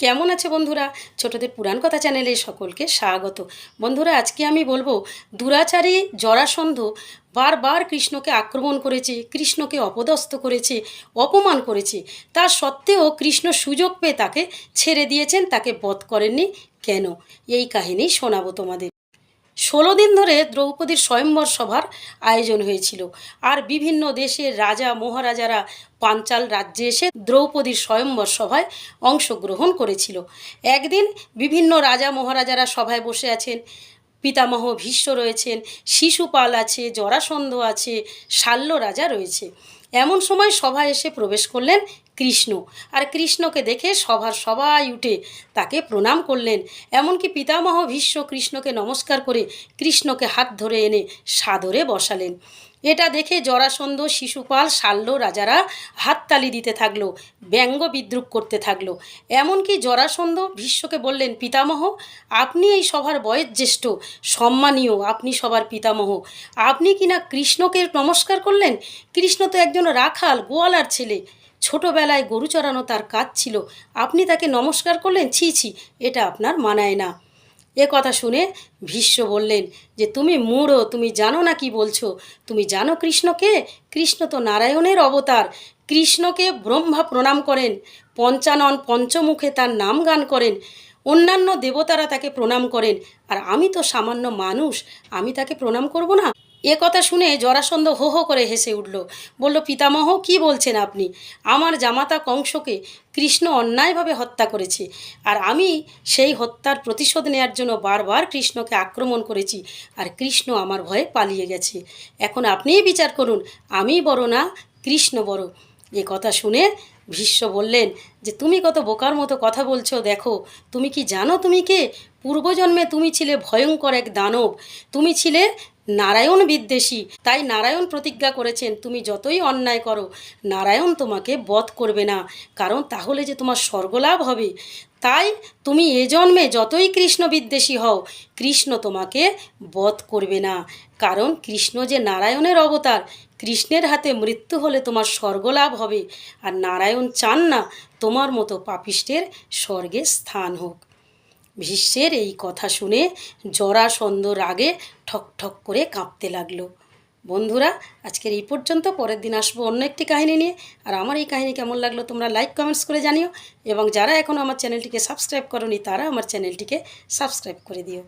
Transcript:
কেমন আছে বন্ধুরা? ছোটদের পুরাণ কথা চ্যানেলে সকলকে স্বাগত। বন্ধুরা, আজকে আমি বলব, দুরাচারী জরাসন্ধ বারবার কৃষ্ণকে আক্রমণ করেছে, কৃষ্ণকে অপদস্থ করেছে, অপমান করেছে। তা সত্ত্বেও কৃষ্ণ সুযোগ পেয়ে তাকে ছেড়ে দিয়েছেন, তাকে বধ করেননি কেন? এই কাহিনী শোনাবো তোমাদের। ষোলো দিন ধরে দ্রৌপদীর স্বয়ম্বর সভার আয়োজন হয়েছিল। আর বিভিন্ন দেশের রাজা, মহারাজারা পাঞ্চাল রাজ্যে এসে দ্রৌপদীর স্বয়ম্বর সভায় অংশগ্রহণ করেছিল। একদিন বিভিন্ন রাজা, মহারাজারা সভায় বসে আছেন। পিতামহ ভীষ্ম রয়েছেন, শিশুপাল আছে, জরাসন্ধ আছে, শাল্য রাজা রয়েছে। এমন সময় সভায় এসে প্রবেশ করলেন কৃষ্ণ। আর কৃষ্ণকে দেখে সভার সবাই উঠে তাকে প্রণাম করলেন। এমনকি পিতামহ ভীষ্ম কৃষ্ণকে নমস্কার করে কৃষ্ণকে হাত ধরে এনে সাদরে বসালেন। এটা দেখে জরাসন্ধ শিশুপাল শাল্য রাজারা হাততালি দিতে থাকল, ব্যঙ্গ বিদ্রুপ করতে থাকল। এমনকি জরাসন্ধ ভীষ্মকে বললেন, পিতামহ, আপনি এই সভার বয়োজ্যেষ্ঠ সম্মানীয় আপনি সবার পিতামহ। আপনি কিনা কৃষ্ণকে নমস্কার করলেন? কৃষ্ণ তো একজন রাখাল, গোয়ালার ছেলে। ছোটবেলায় গরু চড়ানো তার কাজ ছিল। আপনি তাকে নমস্কার করলেন, ছি ছি, এটা আপনার মানায় না। এ কথা শুনে ভীষ্ম বললেন, যে তুমি মূঢ়, তুমি জানো না কি বলছো? তুমি জানো কৃষ্ণকে? কৃষ্ণ তো নারায়ণের অবতার। কৃষ্ণকে ব্রহ্মা প্রণাম করেন, পঞ্চানন পঞ্চমুখে তার নাম গান করেন, অন্যান্য দেবতারা তাকে প্রণাম করেন। আর আমি তো সামান্য মানুষ, আমি তাকে প্রণাম করব না? এ কথা শুনে জরাসন্ধ হো হো করে হেসে উঠল। বলল, পিতামহ, কি বলছেন আপনি? আমার জামাতা কংসকে কৃষ্ণ অন্যায়ভাবে হত্যা করেছে, আর আমি সেই হত্যার প্রতিশোধ নেয়ার জন্য বারবার কৃষ্ণকে আক্রমণ করেছি, আর কৃষ্ণ আমার ভয়ে পালিয়ে গেছে। এখন আপনিই বিচার করুন, আমি বড় না, কৃষ্ণ বড়। এ কথা শুনে ভীষ্ম বললেন, যে তুমি কত বোকার মতো কথা বলছো, দেখো, তুমি কি জানো তুমি কে? পূর্বজন্মে তুমি ছিলে ভয়ঙ্কর এক দানব, তুমি ছিলে নারায়ণ বিদ্বেষী। তাই নারায়ণ প্রতিজ্ঞা করেছেন, তুমি যতই অন্যায় করো, নারায়ণ তোমাকে বধ করবে না। কারণ তাহলে যে তোমার স্বর্গলাভ হবে। তাই তুমি এ জন্মে যতই কৃষ্ণ বিদ্বেষী হও, কৃষ্ণ তোমাকে বধ করবে না। কারণ কৃষ্ণ যে নারায়ণের অবতার, কৃষ্ণের হাতে মৃত্যু হলে তোমার স্বর্গলাভ হবে। আর নারায়ণ চান না তোমার মতো পাপিষ্টের স্বর্গে স্থান হোক। ভীষ্মের এই কথা শুনে জরাসন্ধ রাগে ঠক ঠক করে কাঁপতে লাগল। বন্ধুরা, আজকের এই পর্যন্ত, পরের দিন আসব অন্য একটি কাহিনী নিয়ে। আর আমার এই কাহিনী কেমন লাগল তোমরা লাইক কমেন্টস করে জানিও। এবং যারা এখনও আমার চ্যানেলটিকে সাবস্ক্রাইব করনি, তারা আমার চ্যানেলটিকে সাবস্ক্রাইব করে দিও।